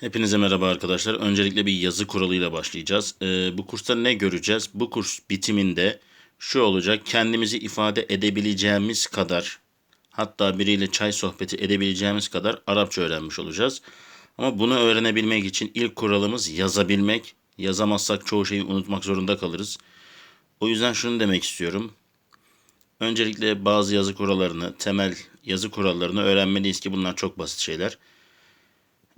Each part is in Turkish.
Hepinize merhaba arkadaşlar. Öncelikle bir yazı kuralıyla başlayacağız. Ee, bu kursta ne göreceğiz? Bu kurs bitiminde şu olacak. Kendimizi ifade edebileceğimiz kadar hatta biriyle çay sohbeti edebileceğimiz kadar Arapça öğrenmiş olacağız. Ama bunu öğrenebilmek için ilk kuralımız yazabilmek. Yazamazsak çoğu şeyi unutmak zorunda kalırız. O yüzden şunu demek istiyorum. Öncelikle bazı yazı kurallarını, temel yazı kurallarını öğrenmeliyiz ki bunlar çok basit şeyler.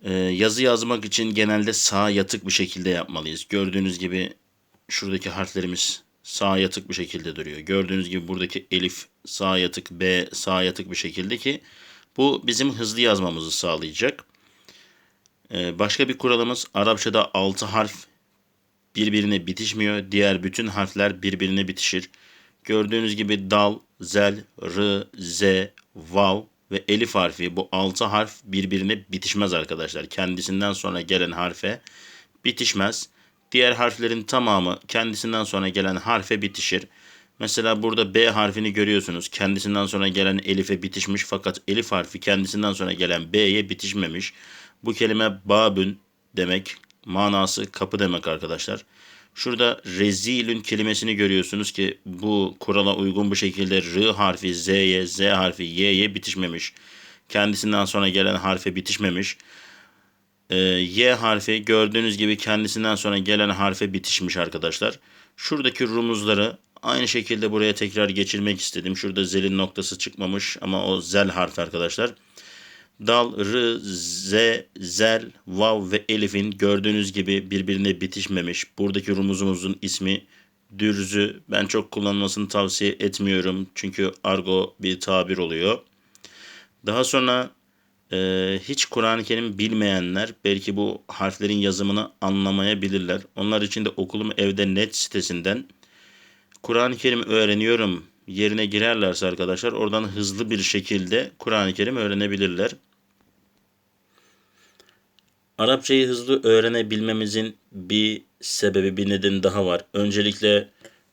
Ee, yazı yazmak için genelde sağ yatık bir şekilde yapmalıyız. Gördüğünüz gibi şuradaki harflerimiz sağ yatık bir şekilde duruyor. Gördüğünüz gibi buradaki elif sağ yatık, B sağ yatık bir şekilde ki bu bizim hızlı yazmamızı sağlayacak. Ee, başka bir kuralımız Arapçada 6 harf birbirine bitişmiyor. Diğer bütün harfler birbirine bitişir. Gördüğünüz gibi dal, zel, r, z, vav ve elif harfi bu altı harf birbirine bitişmez arkadaşlar. Kendisinden sonra gelen harfe bitişmez. Diğer harflerin tamamı kendisinden sonra gelen harfe bitişir. Mesela burada B harfini görüyorsunuz. Kendisinden sonra gelen elife bitişmiş fakat elif harfi kendisinden sonra gelen B'ye bitişmemiş. Bu kelime babün demek. Manası kapı demek arkadaşlar. Şurada rezilün kelimesini görüyorsunuz ki bu kurala uygun bu şekilde R harfi Z'ye, Z harfi Y'ye bitişmemiş. Kendisinden sonra gelen harfe bitişmemiş. Ee, y harfi gördüğünüz gibi kendisinden sonra gelen harfe bitişmiş arkadaşlar. Şuradaki rumuzları aynı şekilde buraya tekrar geçirmek istedim. Şurada zelin noktası çıkmamış ama o zel harfi arkadaşlar. Dal, r, z, zel, vav ve elifin gördüğünüz gibi birbirine bitişmemiş. Buradaki rumuzumuzun ismi dürzü. Ben çok kullanmasını tavsiye etmiyorum. Çünkü argo bir tabir oluyor. Daha sonra e, hiç Kur'an-ı Kerim bilmeyenler belki bu harflerin yazımını anlamayabilirler. Onlar için de okulum evde net sitesinden Kur'an-ı Kerim öğreniyorum yerine girerlerse arkadaşlar oradan hızlı bir şekilde Kur'an-ı Kerim öğrenebilirler. Arapçayı hızlı öğrenebilmemizin bir sebebi, bir nedeni daha var. Öncelikle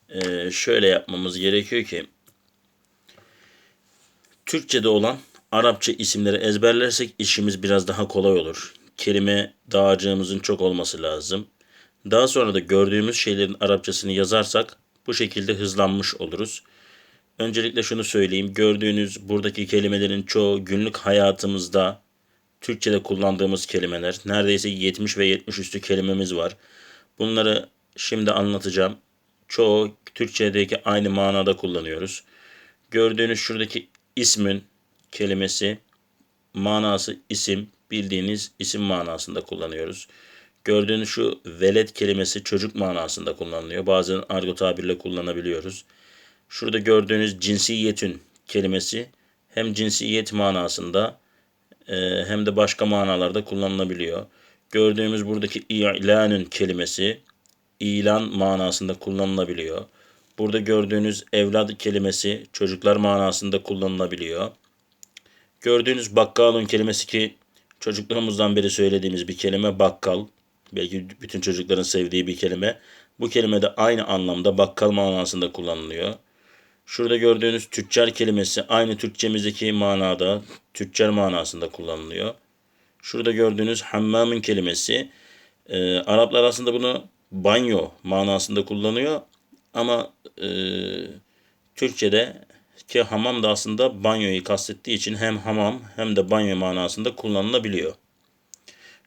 e, şöyle yapmamız gerekiyor ki Türkçe'de olan Arapça isimleri ezberlersek işimiz biraz daha kolay olur. Kelime dağarcığımızın çok olması lazım. Daha sonra da gördüğümüz şeylerin Arapçasını yazarsak bu şekilde hızlanmış oluruz. Öncelikle şunu söyleyeyim. Gördüğünüz buradaki kelimelerin çoğu günlük hayatımızda Türkçe'de kullandığımız kelimeler. Neredeyse 70 ve 70 üstü kelimemiz var. Bunları şimdi anlatacağım. Çoğu Türkçedeki aynı manada kullanıyoruz. Gördüğünüz şuradaki ismin kelimesi manası isim bildiğiniz isim manasında kullanıyoruz. Gördüğünüz şu velet kelimesi çocuk manasında kullanılıyor. Bazen argo tabirle kullanabiliyoruz. Şurada gördüğünüz cinsiyetün kelimesi hem cinsiyet manasında e, hem de başka manalarda kullanılabiliyor. Gördüğümüz buradaki ilanün kelimesi ilan manasında kullanılabiliyor. Burada gördüğünüz evlad kelimesi çocuklar manasında kullanılabiliyor. Gördüğünüz bakkalun kelimesi ki çocukluğumuzdan beri söylediğimiz bir kelime bakkal. Belki bütün çocukların sevdiği bir kelime. Bu kelime de aynı anlamda bakkal manasında kullanılıyor. Şurada gördüğünüz tüccar kelimesi aynı Türkçemizdeki manada tüccar manasında kullanılıyor. Şurada gördüğünüz hammamın kelimesi e, Araplar aslında bunu banyo manasında kullanıyor. Ama e, Türkçe'de ki hamam da aslında banyoyu kastettiği için hem hamam hem de banyo manasında kullanılabiliyor.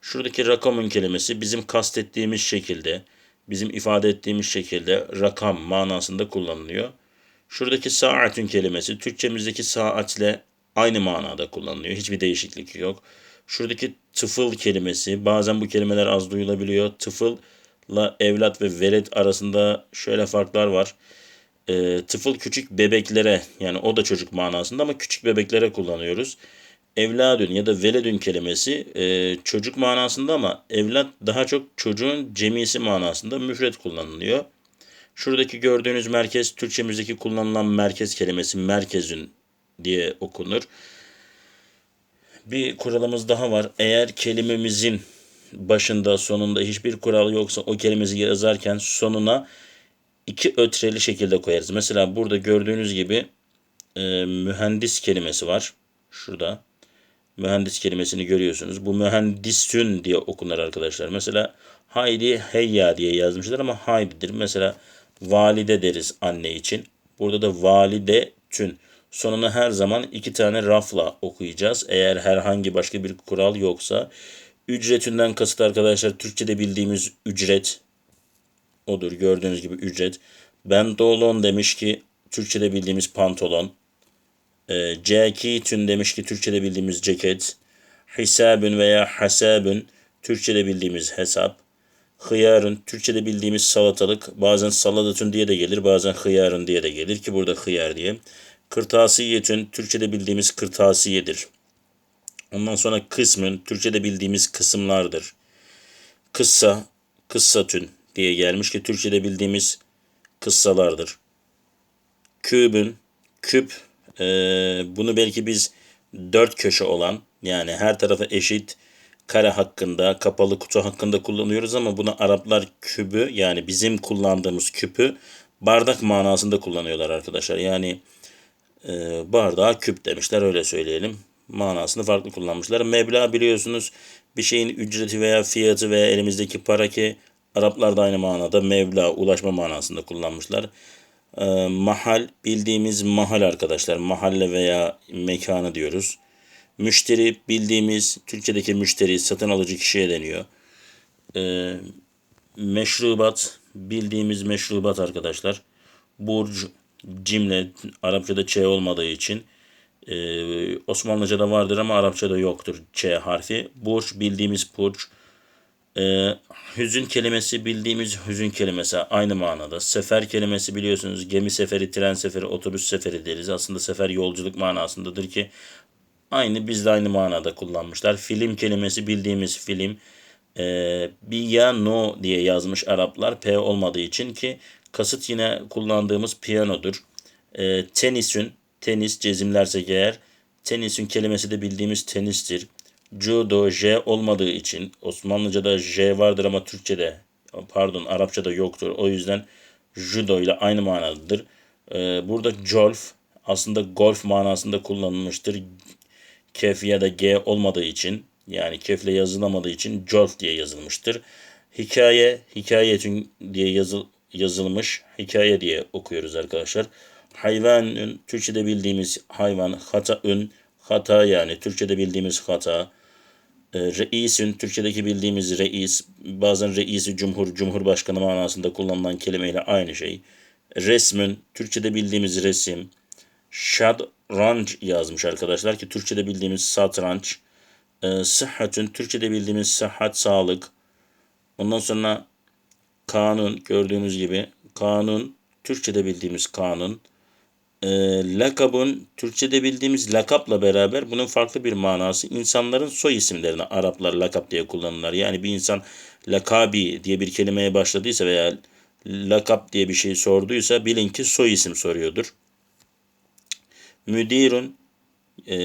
Şuradaki rakamın kelimesi bizim kastettiğimiz şekilde, bizim ifade ettiğimiz şekilde rakam manasında kullanılıyor. Şuradaki saatün kelimesi Türkçemizdeki saatle aynı manada kullanılıyor. Hiçbir değişiklik yok. Şuradaki tıfıl kelimesi bazen bu kelimeler az duyulabiliyor. Tıfılla evlat ve velet arasında şöyle farklar var. E, tıfıl küçük bebeklere yani o da çocuk manasında ama küçük bebeklere kullanıyoruz. Evladün ya da veledün kelimesi e, çocuk manasında ama evlat daha çok çocuğun cemisi manasında müfret kullanılıyor. Şuradaki gördüğünüz merkez Türkçemizdeki kullanılan merkez kelimesi merkezün diye okunur. Bir kuralımız daha var. Eğer kelimemizin başında sonunda hiçbir kural yoksa o kelimesi yazarken sonuna iki ötreli şekilde koyarız. Mesela burada gördüğünüz gibi e, mühendis kelimesi var. Şurada. mühendis kelimesini görüyorsunuz. Bu mühendisün diye okunur arkadaşlar. Mesela haydi heyya diye yazmışlar ama haydidir. Mesela valide deriz anne için. Burada da valide tün. Sonuna her zaman iki tane rafla okuyacağız. Eğer herhangi başka bir kural yoksa. Ücretinden kasıt arkadaşlar Türkçe'de bildiğimiz ücret odur. Gördüğünüz gibi ücret. Ben dolon demiş ki Türkçe'de bildiğimiz pantolon. E, cekitün demiş ki Türkçe'de bildiğimiz ceket. Hisabün veya hasabün Türkçe'de bildiğimiz hesap. Hıyarın Türkçe'de bildiğimiz salatalık. Bazen saladatün diye de gelir bazen hıyarın diye de gelir ki burada hıyar diye. Kırtasiyetün Türkçe'de bildiğimiz kırtasiyedir. Ondan sonra kısmın Türkçe'de bildiğimiz kısımlardır. Kıssa, kıssatün diye gelmiş ki Türkçe'de bildiğimiz kıssalardır. Kübün, küp, e, bunu belki biz dört köşe olan yani her tarafa eşit kare hakkında, kapalı kutu hakkında kullanıyoruz ama bunu Araplar kübü yani bizim kullandığımız küpü bardak manasında kullanıyorlar arkadaşlar. Yani e, bardağa küp demişler öyle söyleyelim. Manasını farklı kullanmışlar. Meblağ biliyorsunuz bir şeyin ücreti veya fiyatı veya elimizdeki para ki Araplar da aynı manada mevla, ulaşma manasında kullanmışlar. E, mahal bildiğimiz mahal arkadaşlar. Mahalle veya mekanı diyoruz. Müşteri bildiğimiz Türkçedeki müşteri satın alıcı kişiye deniyor. E, meşrubat bildiğimiz meşrubat arkadaşlar. Burç cimle Arapçada ç olmadığı için e, Osmanlıca'da vardır ama Arapçada yoktur ç harfi. Burç bildiğimiz burç. E, hüzün kelimesi bildiğimiz hüzün kelimesi aynı manada. Sefer kelimesi biliyorsunuz gemi seferi, tren seferi, otobüs seferi deriz. Aslında sefer yolculuk manasındadır ki aynı bizde aynı manada kullanmışlar. Film kelimesi bildiğimiz film. E, no diye yazmış Araplar P olmadığı için ki kasıt yine kullandığımız piyanodur. E, tenisün, tenis cezimlersek eğer tenisin kelimesi de bildiğimiz tenistir. Judo J olmadığı için Osmanlıca'da J vardır ama Türkçe'de pardon Arapça'da yoktur. O yüzden judo ile aynı manadadır. Ee, burada golf aslında golf manasında kullanılmıştır. Kef ya da G olmadığı için yani kefle yazılamadığı için golf diye yazılmıştır. Hikaye, hikayetün diye yazıl, yazılmış hikaye diye okuyoruz arkadaşlar. Hayvanın Türkçe'de bildiğimiz hayvan, hataün, hata yani Türkçe'de bildiğimiz hata. E, reisün Türkçedeki bildiğimiz reis bazen reisi cumhur cumhurbaşkanı manasında kullanılan kelimeyle aynı şey. Resmün Türkçede bildiğimiz resim. Şadranç yazmış arkadaşlar ki Türkçede bildiğimiz satranç. E, sıhhatün Türkçede bildiğimiz sıhhat sağlık. Ondan sonra kanun gördüğünüz gibi kanun Türkçede bildiğimiz kanun e, lakabın Türkçe'de bildiğimiz lakapla beraber bunun farklı bir manası. insanların soy isimlerini Araplar lakap diye kullanırlar. Yani bir insan lakabi diye bir kelimeye başladıysa veya lakap diye bir şey sorduysa bilin ki soy isim soruyordur. Müdirun e,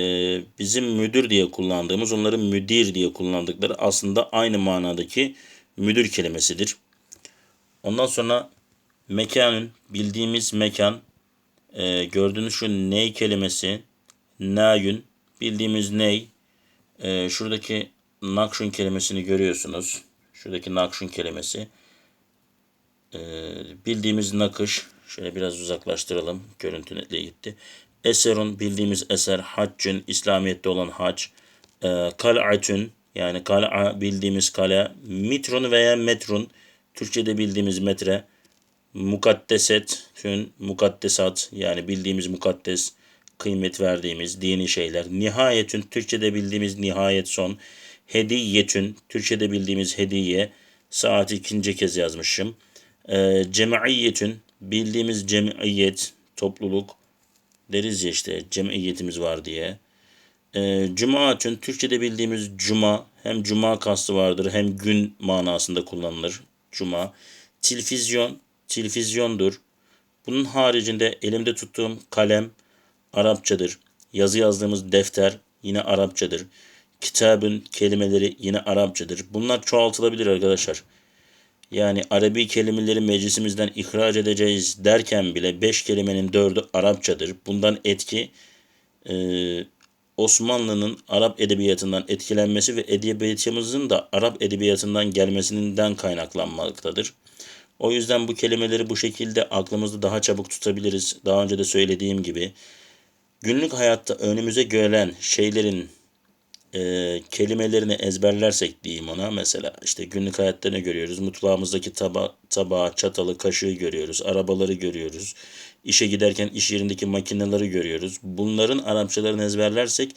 bizim müdür diye kullandığımız onların müdir diye kullandıkları aslında aynı manadaki müdür kelimesidir. Ondan sonra mekanın bildiğimiz mekan e, gördüğünüz şu ney kelimesi nayün bildiğimiz ney e, şuradaki nakşun kelimesini görüyorsunuz. Şuradaki nakşun kelimesi e, bildiğimiz nakış şöyle biraz uzaklaştıralım. Görüntü netliğe gitti. Eserun bildiğimiz eser. Haccün İslamiyet'te olan hac. E, kal'atün yani kal'a bildiğimiz kale. Mitrun veya metrun Türkçe'de bildiğimiz metre mukaddesetün, mukaddesat yani bildiğimiz mukaddes, kıymet verdiğimiz dini şeyler. Nihayetün, Türkçe'de bildiğimiz nihayet son. Hediyetün, Türkçe'de bildiğimiz hediye. Saat ikinci kez yazmışım. E, cemiyetün, bildiğimiz cemiyet, topluluk. Deriz ya işte cemiyetimiz var diye. E, Cumaatün, Türkçe'de bildiğimiz cuma. Hem cuma kastı vardır hem gün manasında kullanılır. Cuma. Tilvizyon, televizyondur. Bunun haricinde elimde tuttuğum kalem Arapçadır. Yazı yazdığımız defter yine Arapçadır. Kitabın kelimeleri yine Arapçadır. Bunlar çoğaltılabilir arkadaşlar. Yani Arabi kelimeleri meclisimizden ihraç edeceğiz derken bile beş kelimenin dördü Arapçadır. Bundan etki e, Osmanlı'nın Arap edebiyatından etkilenmesi ve edebiyatımızın da Arap edebiyatından gelmesinden kaynaklanmaktadır. O yüzden bu kelimeleri bu şekilde aklımızda daha çabuk tutabiliriz. Daha önce de söylediğim gibi günlük hayatta önümüze gelen şeylerin e, kelimelerini ezberlersek diyeyim ona mesela işte günlük hayatta ne görüyoruz? Mutfağımızdaki taba, tabağı, çatalı, kaşığı görüyoruz. Arabaları görüyoruz. İşe giderken iş yerindeki makineleri görüyoruz. Bunların Arapçalarını ezberlersek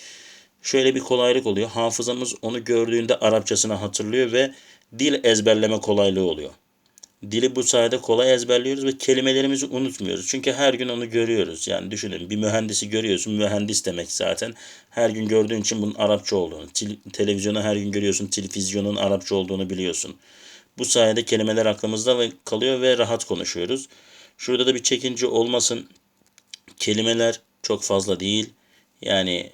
şöyle bir kolaylık oluyor. Hafızamız onu gördüğünde Arapçasını hatırlıyor ve dil ezberleme kolaylığı oluyor. Dili bu sayede kolay ezberliyoruz ve kelimelerimizi unutmuyoruz. Çünkü her gün onu görüyoruz. Yani düşünün bir mühendisi görüyorsun. Mühendis demek zaten. Her gün gördüğün için bunun Arapça olduğunu. televizyonu her gün görüyorsun. Televizyonun Arapça olduğunu biliyorsun. Bu sayede kelimeler aklımızda ve kalıyor ve rahat konuşuyoruz. Şurada da bir çekince olmasın. Kelimeler çok fazla değil. Yani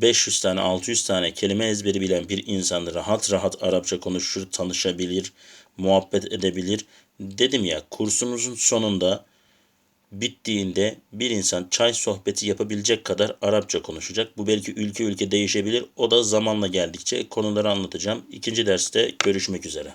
500 tane 600 tane kelime ezberi bilen bir insan rahat rahat Arapça konuşur, tanışabilir, muhabbet edebilir. Dedim ya kursumuzun sonunda bittiğinde bir insan çay sohbeti yapabilecek kadar Arapça konuşacak. Bu belki ülke ülke değişebilir. O da zamanla geldikçe konuları anlatacağım. İkinci derste görüşmek üzere.